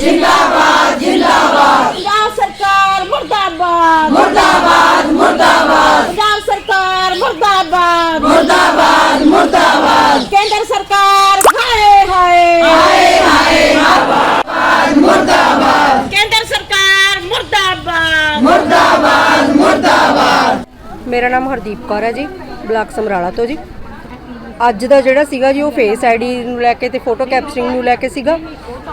जिंदाबाद जिंदाबाद। सरकार मुर्दाबाद। मुर्दाबाद मुर्दाबाद। सरकार मुर्दाबाद। मुर्दाबाद मुर्दाबाद। केंद्र सरकार हाय हाय। हाय हाय मुर्दाबाद केंद्र सरकार मुर्दाबाद। मुर्दाबाद मुर्दाबाद। मेरा नाम हरदीप कौर है जी ब्लॉक समराला तो जी। ਅੱਜ ਦਾ ਜਿਹੜਾ ਸੀਗਾ ਜੀ, ਉਹ ਫੇਸ ਆਈਡੀ ਨੂੰ ਲੈ ਕੇ ਤੇ ਫੋਟੋ ਕੈਪਚਰਿੰਗ ਨੂੰ ਲੈ ਕੇ ਸੀਗਾ।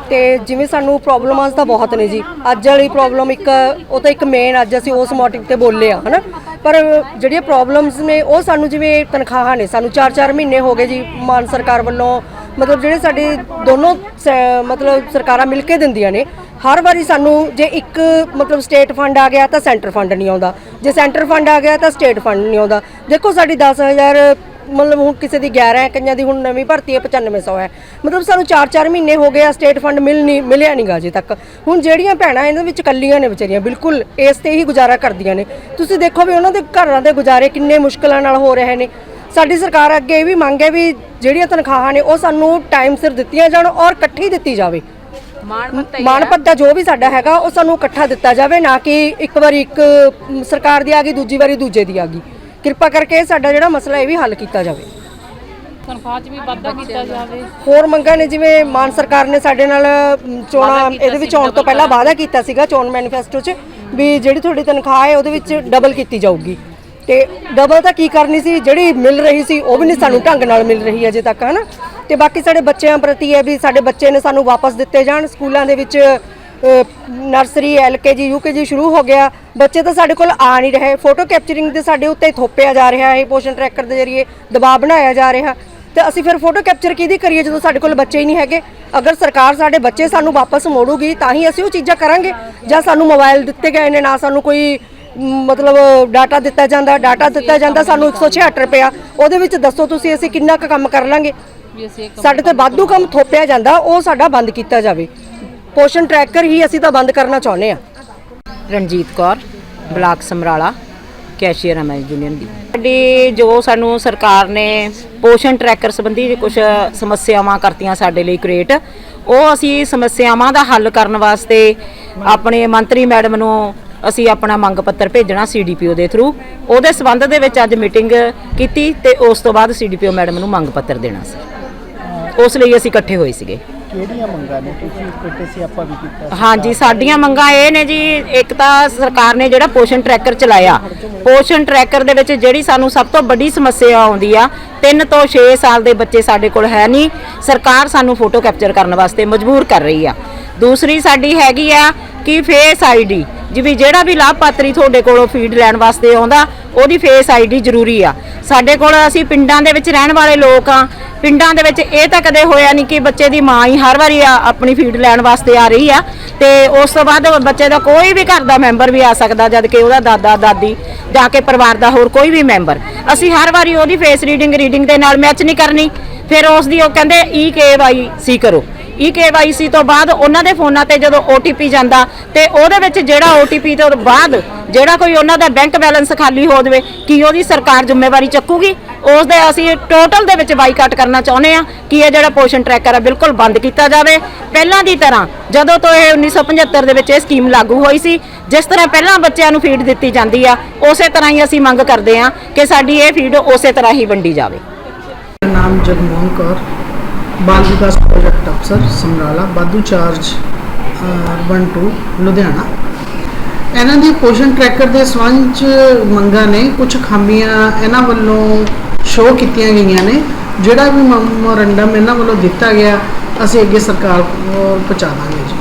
ਤੇ ਜਿਵੇਂ ਸਾਨੂੰ ਪ੍ਰੋਬਲਮਾਂ ਤਾਂ ਬਹੁਤ ਨੇ ਜੀ। ਅੱਜ ਵਾਲੀ ਪ੍ਰੋਬਲਮ ਇੱਕ, ਉਹ ਤਾਂ ਇੱਕ ਮੇਨ ਅੱਜ ਅਸੀਂ ਉਸ ਮੋਟਿਵ ਤੇ ਬੋਲੇ ਆ, ਹਨਾ? ਪਰ ਜਿਹੜੀਆਂ ਪ੍ਰੋਬਲਮਸ ਨੇ, ਉਹ ਸਾਨੂੰ ਜਿਵੇਂ ਤਨਖਾਹਾਂ ਨੇ, ਸਾਨੂੰ 4-4 ਮਹੀਨੇ ਹੋ ਗਏ ਜੀ, ਮਾਨ ਸਰਕਾਰ ਵੱਲੋਂ। ਮਤਲਬ ਜਿਹੜੇ ਸਾਡੇ ਦੋਨੋਂ ਸ- ਮਤਲਬ ਸਰਕਾਰਾਂ ਮਿਲ ਕੇ ਦਿੰਦੀਆਂ ਨੇ, ਹਰ ਵਾਰੀ ਸਾਨੂੰ ਜੇ ਇੱਕ ਮਤਲਬ ਸਟੇਟ ਫੰਡ ਆ ਗਿਆ ਤਾਂ ਸੈਂਟਰ ਫੰਡ ਨਹੀਂ ਆਉਂਦਾ। ਜੇ ਸੈਂਟਰ ਫੰਡ ਆ ਗਿਆ ਤਾਂ ਸਟੇਟ ਫੰਡ ਨਹੀਂ ਆਉਂਦਾ। ਦੇਖੋ ਸਾਡੀ 10000 ਮਤਲਬ ਹੁਣ ਕਿਸੇ ਦੀ 11 ਹੈ ਕਈਆਂ ਦੀ ਹੁਣ ਨਵੀਂ ਭਰਤੀ ਹੈ 9500 ਹੈ। ਮਤਲਬ ਸਾਨੂੰ 4-4 ਮਹੀਨੇ ਹੋ ਗਏ ਆ ਸਟੇਟ ਫੰਡ ਮਿਲ ਨਹੀਂ ਮਿਲਿਆ ਨਹੀਂਗਾ ਅਜੇ ਤੱਕ। ਹੁਣ ਜਿਹੜੀਆਂ ਭੈਣਾਂ ਇਹਨਾਂ ਵਿੱਚ ਕੱਲੀਆਂ ਨੇ ਵਿਚਾਰੀਆਂ ਬਿਲਕੁਲ ਇਸ ਤੇ ਹੀ ਗੁਜ਼ਾਰਾ ਕਰਦੀਆਂ ਨੇ। ਤੁਸੀਂ ਦੇਖੋ ਵੀ ਉਹਨਾਂ ਦੇ ਘਰਾਂ ਦੇ ਗੁਜ਼ਾਰੇ ਕਿੰਨੇ ਮੁਸ਼ਕਲਾਂ ਨਾਲ ਹੋ ਰਹੇ ਨੇ। ਸਾਡੀ ਸਰਕਾਰ ਅੱਗੇ ਇਹ ਵੀ ਮੰਗ ਹੈ ਵੀ ਜਿਹੜੀਆਂ ਤਨਖਾਹਾਂ ਨੇ ਉਹ ਸਾਨੂੰ ਟਾਈਮ ਸਿਰ ਦਿੱਤੀਆਂ ਜਾਣ ਔਰ ਇਕੱਠੀ ਦਿੱਤੀ ਜਾਵੇ। ਮਾਣ ਭੱਤਾ ਜੋ ਵੀ ਸਾਡਾ ਹੈਗਾ ਉਹ ਸਾਨੂੰ ਇਕੱਠਾ ਦਿੱਤਾ ਜਾਵੇ ਨਾ ਕਿ ਇੱਕ ਵਾਰੀ ਇੱਕ ਸਰਕਾਰ ਦੀ ਆ ਗਈ ਦੂਜੀ ਵਾਰੀ ਦੂਜੇ ਦੀ ਆ ਗਈ। ਕਿਰਪਾ ਕਰਕੇ ਸਾਡਾ ਜਿਹੜਾ ਮਸਲਾ ਇਹ ਵੀ ਹੱਲ ਕੀਤਾ ਜਾਵੇ। ਤਨਖਾਹ 'ਚ ਵੀ ਵਾਧਾ ਕੀਤਾ ਜਾਵੇ। ਹੋਰ ਮੰਗਾਂ ਨੇ ਜਿਵੇਂ ਮਾਨ ਸਰਕਾਰ ਨੇ ਸਾਡੇ ਨਾਲ ਚੋਣਾਂ ਇਹਦੇ ਵਿੱਚ ਆਉਣ ਤੋਂ ਪਹਿਲਾਂ ਵਾਅਦਾ। ਕੀਤਾ ਸੀਗਾ ਚੋਣ ਮੈਨੀਫੈਸਟੋ 'ਚ ਵੀ ਜਿਹੜੀ ਤੁਹਾਡੀ ਤਨਖਾਹ ਹੈ ਉਹਦੇ ਵਿੱਚ ਡਬਲ ਕੀਤੀ ਜਾਊਗੀ। ਤੇ ਡਬਲ ਤਾਂ ਕੀ ਕਰਨੀ ਸੀ ਜਿਹੜੀ ਮਿਲ ਰਹੀ ਸੀ ਉਹ ਵੀ ਨਹੀਂ ਸਾਨੂੰ ਢੰਗ ਨਾਲ ਮਿਲ ਰਹੀ ਅਜੇ ਤੱਕ ਹਨਾ? ਤੇ ਬਾਕੀ ਸਾਡੇ ਬੱਚਿਆਂ ਪ੍ਰਤੀ ਹੈ ਵੀ ਸਾਡੇ ਬੱਚੇ ਨੇ ਸਾਨੂੰ ਵਾਪਸ ਦਿੱਤੇ ਜਾਣ ਸਕੂਲਾਂ ਦੇ ਵਿੱਚ ਨਰਸਰੀ ਐਲਕੇਜੀ ਯੂਕੇਜੀ ਸ਼ੁਰੂ ਹੋ ਗਿਆ। ਬੱਚੇ ਤਾਂ ਸਾਡੇ ਕੋਲ ਆ ਨਹੀਂ ਰਹੇ। ਫੋਟੋ ਕੈਪਚਰਿੰਗ ਦੇ ਸਾਡੇ ਉੱਤੇ ਥੋਪਿਆ ਜਾ ਰਿਹਾ ਹੈ ਪੋਸ਼ਨ ਟਰੈਕਰ ਦੇ ਜ਼ਰੀਏ ਦਬਾਅ ਬਣਾਇਆ ਜਾ ਰਿਹਾ। ਤੇ ਅਸੀਂ ਫਿਰ ਫੋਟੋ ਕੈਪਚਰ ਕਿਹਦੀ ਕਰੀਏ ਜਦੋਂ ਸਾਡੇ ਕੋਲ ਬੱਚੇ ਹੀ ਨਹੀਂ ਹੈਗੇ? ਅਗਰ ਸਰਕਾਰ ਸਾਡੇ ਬੱਚੇ ਸਾਨੂੰ ਵਾਪਸ ਮੋੜੂਗੀ ਤਾਂ ਹੀ ਅਸੀਂ ਉਹ ਚੀਜ਼ਾਂ ਕਰਾਂਗੇ। ਜਾਂ ਸਾਨੂੰ ਮੋਬਾਈਲ ਦਿੱਤੇ ਗਏ ਨੇ ਨਾ ਸਾਨੂੰ ਕੋਈ ਮਤਲਬ ਡਾਟਾ ਦਿੱਤਾ ਜਾਂਦਾ। ਡਾਟਾ ਦਿੱਤਾ ਜਾਂਦਾ ਸਾਨੂੰ 176 ਰੁਪਇਆ। ਉਹਦੇ ਵਿੱਚ ਦੱਸੋ ਤੁਸੀਂ ਅਸੀਂ ਕਿੰਨਾ ਕੁ ਕੰਮ ਕਰ ਲਾਂਗੇ। ਸਾਡੇ ਤੇ ਵਾਧੂ ਕੰਮ ਥੋਪਿਆ ਜਾਂਦਾ ਉਹ ਸਾਡਾ ਬੰਦ ਕੀਤਾ ਜਾਵੇ। ਪੋਸ਼ਨ ਟਰੈਕਰ ਹੀ ਅਸੀਂ ਤਾਂ ਬੰਦ ਕਰਨਾ ਚਾਹੁੰਦੇ ਆ ਰਣਜੀਤ ਕੌਰ, ਬਲਾਕ ਸਮਰਾਲਾ, ਕੈਸ਼ੀਅਰ ਹਾਂ ਮੈਂ ਯੂਨੀਅਨ ਦੀ। ਸਾਡੀ ਜੋ ਸਾਨੂੰ ਸਰਕਾਰ ਨੇ ਪੋਸ਼ਣ ਟਰੈਕਰ ਸੰਬੰਧੀ ਕੁਝ ਸਮੱਸਿਆਵਾਂ ਕਰਤੀਆਂ ਸਾਡੇ ਲਈ ਕ੍ਰੀਏਟ ਉਹ ਅਸੀਂ ਸਮੱਸਿਆਵਾਂ ਦਾ ਹੱਲ ਕਰਨ ਵਾਸਤੇ ਆਪਣੇ ਮੰਤਰੀ ਮੈਡਮ ਨੂੰ ਅਸੀਂ ਆਪਣਾ ਮੰਗ ਪੱਤਰ ਭੇਜਣਾ ਸੀਡੀਪੀਓ ਦੇ ਥਰੂ ਉਹਦੇ ਸਬੰਧ ਦੇ ਵਿੱਚ ਅੱਜ ਮੀਟਿੰਗ ਕੀਤੀ ਤੇ ਉਸ ਤੋਂ ਬਾਅਦ ਸੀਡੀਪੀਓ ਮੈਡਮ ਨੂੰ ਮੰਗ ਪੱਤਰ ਦੇਣਾ ਸੀ। ਉਸ ਲਈ ਅਸੀਂ ਇਕੱਠੇ ਹੋਏ ਸੀਗੇ। ਕਿਹੜੀਆਂ ਮੰਗਾਂ ਨੇ? ਤੁਸੀਂ ਕਿਤੇ ਸੀ ਆਪਾਂ ਵੀ ਕੀਤਾ ਹਾਂਜੀ ਸਾਡੀਆਂ ਮੰਗਾਂ ਇਹ ਨੇ ਜੀ ਇੱਕ ਤਾਂ ਸਰਕਾਰ ਨੇ ਜਿਹੜਾ ਪੋਸ਼ਨ ਟਰੈਕਰ ਚਲਾਇਆ। ਪੋਸ਼ਨ ਟਰੈਕਰ ਦੇ ਵਿੱਚ ਜਿਹੜੀ ਸਾਨੂੰ ਸਭ ਤੋਂ ਵੱਡੀ ਸਮੱਸਿਆ ਆਉਂਦੀ ਆ 3 ਤੋਂ 6 ਸਾਲ ਦੇ ਬੱਚੇ ਸਾਡੇ ਕੋਲ ਹੈ ਨਹੀਂ। ਸਰਕਾਰ ਸਾਨੂੰ ਫੋਟੋ ਕੈਪਚਰ ਕਰਨ ਵਾਸਤੇ ਮਜਬੂਰ ਕਰ ਰਹੀ ਆ। ਦੂਸਰੀ ਸਾਡੀ ਹੈਗੀ ਆ ਕਿ ਫੇਸ ਆਈਡੀ ਜਿਵੇਂ ਜਿਹੜਾ ਵੀ ਲਾਭਪਾਤਰੀ ਤੁਹਾਡੇ ਕੋਲੋਂ ਫੀਡ ਲੈਣ ਵਾਸਤੇ ਆਉਂਦਾ, ਉਹਦੀ ਫੇਸ ਆਈਡੀ ਜ਼ਰੂਰੀ ਆ। ਸਾਡੇ ਕੋਲ ਅਸੀਂ ਪਿੰਡਾਂ ਦੇ ਵਿੱਚ ਰਹਿਣ ਵਾਲੇ ਲੋਕ ਆ। ਪਿੰਡਾਂ ਦੇ ਵਿੱਚ ਇਹ ਤਾਂ ਕਦੇ ਹੋਇਆ ਨਹੀਂ ਕਿ ਬੱਚੇ ਦੀ ਮਾਂ ਹੀ ਹਰ ਵਾਰੀ ਆ- ਆਪਣੀ ਫੀਡ ਲੈਣ ਵਾਸਤੇ ਆ ਰਹੀ ਆ। ਤੇ ਉਸ ਤੋਂ ਬਾਅਦ ਬੱਚੇ ਦਾ ਕੋਈ ਵੀ ਘਰ ਦਾ ਮੈਂਬਰ ਵੀ ਆ ਸਕਦਾ, ਜਦ ਕਿ ਉਹਦਾ ਦਾਦਾ, ਦਾਦੀ ਜਾਂ ਕੇ ਪਰਿਵਾਰ ਦਾ ਹੋਰ ਕੋਈ ਵੀ ਮੈਂਬਰ ਅਸੀਂ ਹਰ ਵਾਰੀ ਉਹਦੀ ਫੇਸ ਰੀਡਿੰਗ ਰੀਡਿੰਗ ਦੇ ਨਾਲ ਮੈਚ ਨਹੀਂ ਕਰਨੀ। ਫਿਰ ਉਸ ਦੀ ਉਹ ਕਹਿੰਦੇ ਈ ਕੇ ਵਾਈ ਸੀ ਕਰੋ। ਈ ਸੀ ਤੋਂ ਬਾਅਦ ਉਹਨਾਂ ਦੇ ਫੋਨਾਂ ਤੇ ਜਦੋਂ OTP ਜਾਂਦਾ ਤੇ ਉਹਦੇ ਵਿੱਚ ਜਿਹੜਾ OTP ਤੋਂ ਬਾਅਦ ਜਿਹੜਾ ਕੋਈ ਉਹਨਾਂ ਦਾ ਬੈਂਕ ਬੈਲੈਂਸ ਖਾਲੀ ਹੋ ਜਾਵੇ, ਕੀ ਉਹਦੀ ਸਰਕਾਰ ਜ਼ਿੰਮੇਵਾਰੀ ਚੱਕੂਗੀ? ਉਸ ਦੇ ਅਸੀਂ ਟੋਟਲ ਦੇ ਵਿੱਚ ਬਾਈਕਾਟ ਕਰਨਾ ਚਾਹੁੰਦੇ ਆ ਕਿ ਇਹ ਜਿਹੜਾ ਪੋਸ਼ਨ ਟਰੈਕਰ ਆ ਬਿਲਕੁਲ ਬੰਦ ਕੀਤਾ ਜਾਵੇ। ਪਹਿਲਾਂ ਦੀ ਤਰ੍ਹਾਂ ਜਦੋਂ ਤੋਂ ਇਹ 1975 ਦੇ ਵਿੱਚ ਇਹ ਸਕੀਮ ਲਾਗੂ ਹੋਈ ਸੀ, ਜਿਸ ਤਰ੍ਹਾਂ ਪਹਿਲਾਂ ਬੱਚਿਆਂ ਨੂੰ ਫੀਡ ਦਿੱਤੀ ਜਾਂਦੀ ਆ, ਉਸੇ ਤਰ੍ਹਾਂ ਹੀ ਅਸੀਂ ਮੰਗ ਕਰਦੇ ਆ ਕਿ ਸਾਡੀ ਇਹ ਫੀਡ ਉਸੇ ਤਰ੍ਹਾਂ ਹੀ ਵੰਡੀ ਜਾਵੇ। ਨਾਮ ਜਗਮੋਹਨ ਕੌਰ। ਬਾਲ ਵਿਕਾਸ ਪ੍ਰੋਜੈਕਟ ਅਫਸਰ ਸਮਰਾਲਾ ਬਾਦੂ ਚਾਰਜ ਅਰਬਨ 2 ਲੁਧਿਆਣਾ। ਇਹਨਾਂ ਦੀ ਪੋਸ਼ਨ ਟਰੈਕਰ ਦੇ ਸੰਬੰਧ 'ਚ ਮੰਗਾਂ ਨੇ ਕੁਝ ਖਾਮੀਆਂ ਇਹਨਾਂ ਵੱਲੋਂ ਸ਼ੋਅ ਕੀਤੀਆਂ ਗਈਆਂ ਨੇ, ਜਿਹੜਾ ਵੀ ਮੈਮੋਰੰਡਮ ਇਹਨਾਂ ਵੱਲੋਂ ਦਿੱਤਾ ਗਿਆ, ਅਸੀਂ ਅੱਗੇ ਸਰਕਾਰ ਪਹੁੰਚਾ ਦਾਂਗੇ ਜੀ।